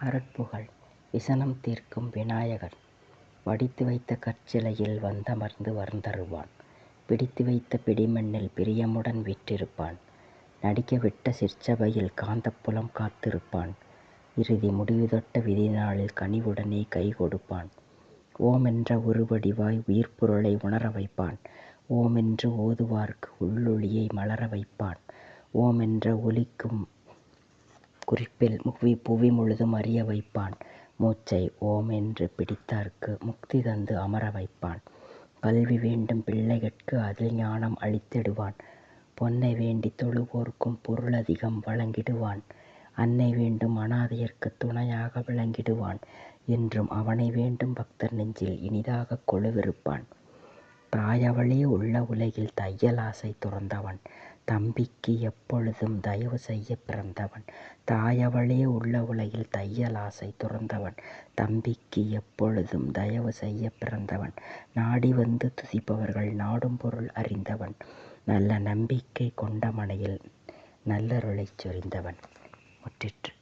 அருட்புகழ் விசனம் தீர்க்கும் விநாயகன் வடித்து வைத்த கற்சிலையில் வந்தமர்ந்து வந்தருள்வான் பிடித்து வைத்த பிடிமண்ணில் பிரியமுடன் வீற்றிருப்பான். நடிக்கவிட்ட சிற்சபையில் காந்தப்புலம் காத்திருப்பான். இறுதி முடிவுதொட்ட விதிநாளில் கனிவுடனே கை கொடுப்பான். ஓமென்ற உருவடிவாய் உயிர்ப்பொருளை உணர வைப்பான். ஓமென்று ஓதுவார்க்கு உள்ளொளியை மலர வைப்பான். ஓமென்ற ஒலிக்கும் குறிப்பில் புவி முழுதும் அறிய வைப்பான். மூச்சை ஓம் என்று பிடித்தார்க்கு முக்தி தந்து அமர வைப்பான். கல்வி வேண்டும் பிள்ளைகட்கு அதில் ஞானம் அளித்திடுவான். பொன்னை வேண்டித் தொழுவோர்க்கும் பொருளதிகம் வழங்கிடுவான். அன்னை வேண்டும் அனாதையர்க்கு துணையாக விளங்கிடுவான். என்றும் அவனை வேண்டும் பக்தர் நெஞ்சில் இனிதாகக் கொலுவிருப்பான் தாயவளே உள்ள உலகில் தையலாசை துறந்தவன். தம்பிக்கு எப்பொழுதும் தயவு செய்யப் பிறந்தவன். தாயவளே உள்ள உலகில் தையலாசை துறந்தவன். தம்பிக்கு எப்பொழுதும் தயவு செய்யப் பிறந்தவன். நாடி வந்து துதிப்பவர்கள் நாடும் பொருள் அறிந்தவன். நல்ல நம்பிக்கை கொண்ட மனையில் நல்லருளைச் சொரிந்தவன். முற்றிற்று.